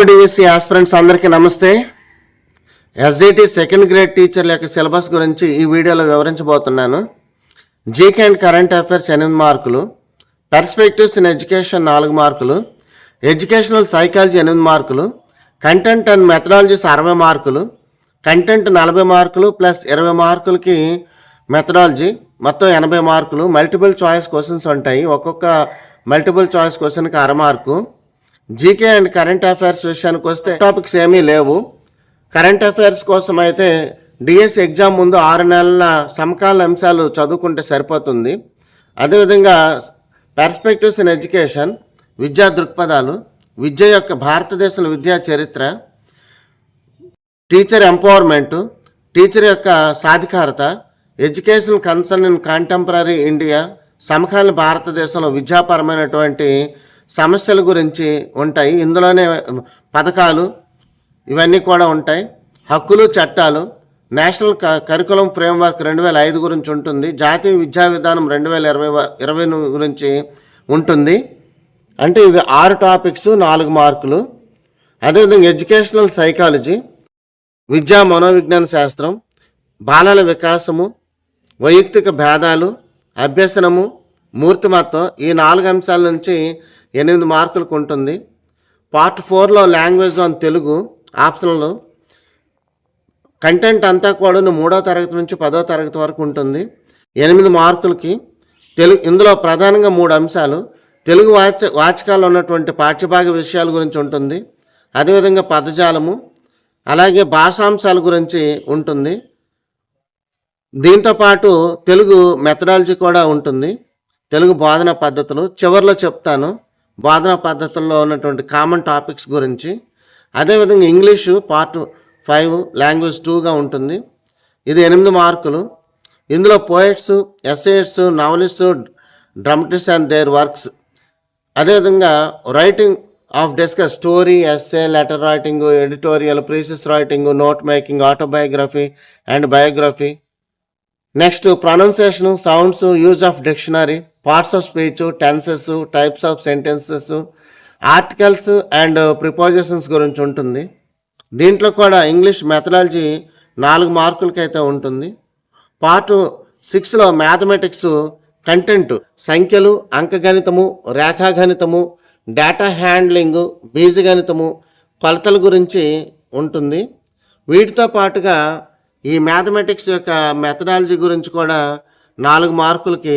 To DSC aspirants అందరికీ నమస్తే. SGT second grade టీచర్ల యొక్క సిలబస్ గురించి ఈ వీడియోలో వివరించబోతున్నాను. జీకే అండ్ కరెంట్ అఫైర్స్ ఎనిమిది మార్కులు పర్స్పెక్టివ్స్ ఇన్ ఎడ్యుకేషన్ నాలుగు మార్కులు ఎడ్యుకేషనల్ సైకాలజీ ఎనిమిది మార్కులు కంటెంట్ అండ్ మెథడాలజీస్ అరవై మార్కులు కంటెంట్ నలభై మార్కులు ప్లస్ ఇరవై మార్కులకి మెథడాలజీ మొత్తం ఎనభై మార్కులు మల్టిపుల్ చాయిస్ క్వశ్చన్స్ ఉంటాయి. ఒక్కొక్క మల్టిపుల్ చాయిస్ క్వశ్చన్కి అర mark. GK and current affairs విషయానికి వస్తే టాపిక్స్ ఏమీ లేవు. కరెంట్ అఫైర్స్ కోసం అయితే డిఎస్ ఎగ్జామ్ ముందు ఆరు నెలల సమకాల అంశాలు చదువుకుంటే సరిపోతుంది. అదేవిధంగా పర్స్పెక్టివ్స్ ఇన్ ఎడ్యుకేషన్ విద్యా దృక్పథాలు విద్య యొక్క భారతదేశంలో విద్యా చరిత్ర టీచర్ ఎంపవర్మెంట్ టీచర్ యొక్క సాధికారత education concern in contemporary India సమకాలీన భారతదేశంలో విద్యాపరమైనటువంటి సమస్యల గురించి ఉంటాయి. ఇందులోనే పథకాలు ఇవన్నీ కూడా ఉంటాయి. హక్కులు చట్టాలు నేషనల్ క కరికులం ఫ్రేమ్వర్క్ రెండు వేల ఐదు గురించి ఉంటుంది. జాతీయ విద్యా విధానం రెండు వేల ఇరవై ఇరవై గురించి ఉంటుంది. అంటే ఇది ఆరు టాపిక్స్ నాలుగు మార్కులు. అదేవిధంగా ఎడ్యుకేషనల్ సైకాలజీ విద్యా మనోవిజ్ఞాన శాస్త్రం బాలల వికాసము వైయక్తిక భేదాలు అభ్యసనము మూర్తిమత్వం ఈ నాలుగు అంశాల నుంచి ఎనిమిది మార్కులకు ఉంటుంది పార్ట్ ఫోర్లో లాంగ్వేజ్ ఆన్ తెలుగు ఆప్షన్లు. కంటెంట్ అంతా కూడా మూడో తరగతి నుంచి పదో తరగతి వరకు ఉంటుంది. ఎనిమిది మార్కులకి తెలుగు ఇందులో ప్రధానంగా మూడు అంశాలు. తెలుగు వాచ వాచకాలు ఉన్నటువంటి పాఠ్యభాగ విషయాల గురించి ఉంటుంది. అదేవిధంగా పదజాలము. అలాగే భాషాంశాల గురించి ఉంటుంది. దీంతో పాటు తెలుగు మెథడాలజీ కూడా ఉంటుంది. తెలుగు బోధన పద్ధతులు. చివరిలో చెప్తాను. బోధన పద్ధతుల్లో ఉన్నటువంటి కామన్ టాపిక్స్ గురించి. అదేవిధంగా ఇంగ్లీషు పార్ట్ ఫైవ్ లాంగ్వేజ్ టూగా ఉంటుంది. ఇది ఎనిమిది మార్కులు. ఇందులో poets essayists novelist dramatist and their works. అదేవిధంగా writing of discourse story essay letter writing editorial precis writing note making autobiography and biography. Next pronunciation sounds use of dictionary parts of speech tenses types of sentences articles and prepositions గురించి ఉంటుంది. దీంట్లో కూడా English methodology నాలుగు మార్కులకైతే ఉంటుంది. Part సిక్స్లో mathematics content సంఖ్యలు అంకగణితము రేఖాగణితము data handling బీజగణితము కొలతల గురించి ఉంటుంది. వీటితో పాటుగా ఈ మ్యాథమెటిక్స్ యొక్క మెథడాలజీ గురించి కూడా నాలుగు మార్కులకి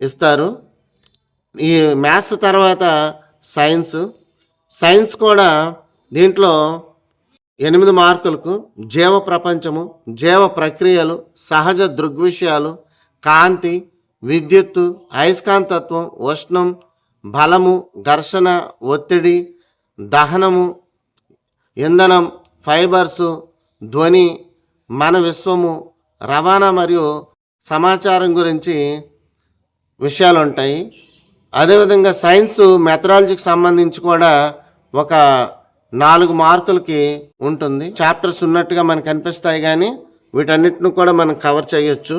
ఇస్తారు. ఈ మ్యాథ్స్ తర్వాత సైన్స్ సైన్స్ కూడా దీంట్లో ఎనిమిది మార్కులకు జీవ ప్రపంచము జీవ ప్రక్రియలు సహజ దృగ్విషయాలు కాంతి విద్యుత్తు అయస్కాంతత్వం ఉష్ణం బలము ఘర్షణ ఒత్తిడి దహనము ఇంధనం ఫైబర్సు ధ్వని మన విశ్వము రవాణా మరియు సమాచారం గురించి విషయాలు ఉంటాయి అదేవిధంగా సైన్స్ మెథడాలజీకి సంబంధించి కూడా ఒక నాలుగు మార్కులకి ఉంటుంది. చాప్టర్స్ ఉన్నట్టుగా మనకు కనిపిస్తాయి కానీ వీటన్నిటిని కూడా మనం కవర్ చేయొచ్చు.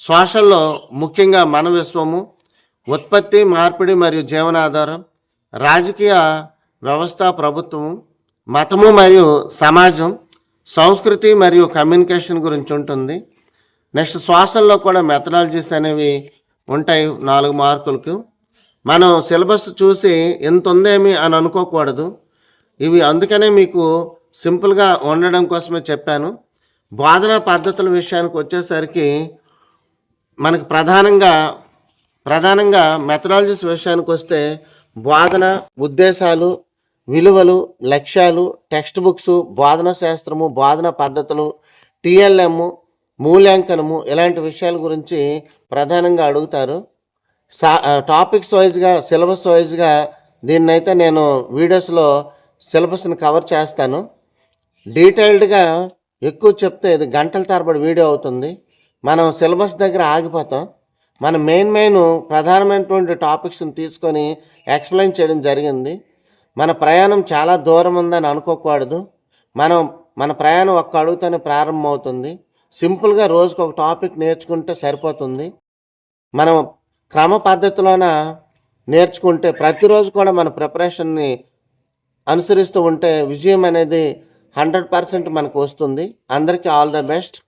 సోషల్లో ముఖ్యంగా మన విశ్వము ఉత్పత్తి మార్పిడి మరియు జీవనాధారం రాజకీయ వ్యవస్థ ప్రభుత్వము మతము మరియు సమాజం సంస్కృతి మరియు కమ్యూనికేషన్ గురించి ఉంటుంది. నెక్స్ట్ శ్వాసల్లో కూడా మెథడాలజీస్ అనేవి ఉంటాయి నాలుగు మార్కులకు. మనం సిలబస్ చూసి ఎంత ఉందేమి అని అనుకోకూడదు. ఇవి అందుకనే మీకు సింపుల్గా ఉండడం కోసమే చెప్పాను. బోధనా పద్ధతుల విషయానికి వచ్చేసరికి మనకు ప్రధానంగా ప్రధానంగా మెథడాలజీస్ విషయానికి వస్తే బోధన ఉద్దేశాలు విలువలు లక్ష్యాలు టెక్స్ట్ బుక్స్ బోధన శాస్త్రము బోధన పద్ధతులు టిఎల్ఎం మూల్యాంకనము ఇలాంటి విషయాల గురించి ప్రధానంగా అడుగుతారు. సా టాపిక్స్ వైజ్గా సిలబస్ వైజ్గా దీన్నైతే నేను వీడియోస్లో సిలబస్ని కవర్ చేస్తాను. డీటెయిల్డ్గా ఎక్కువ చెప్తే ఇది గంటల తరబడి వీడియో అవుతుంది. మనం సిలబస్ దగ్గర ఆగిపోతాం. మన మెయిన్ మెయిన్ ప్రధానమైనటువంటి టాపిక్స్ని తీసుకొని ఎక్స్ప్లెయిన్ చేయడం జరిగింది. మన ప్రయాణం చాలా దూరం ఉందని అనుకోకూడదు. మనం మన ప్రయాణం ఒక్క అడుగుతోనే ప్రారంభమవుతుంది. సింపుల్గా రోజుకు ఒక టాపిక్ నేర్చుకుంటే సరిపోతుంది. మనం క్రమ పద్ధతిలోన నేర్చుకుంటే ప్రతిరోజు కూడా మన ప్రిపరేషన్ని అనుసరిస్తూ ఉంటే విజయం అనేది హండ్రెడ్ పర్సెంట్ మనకు వస్తుంది. అందరికీ ఆల్ ద బెస్ట్.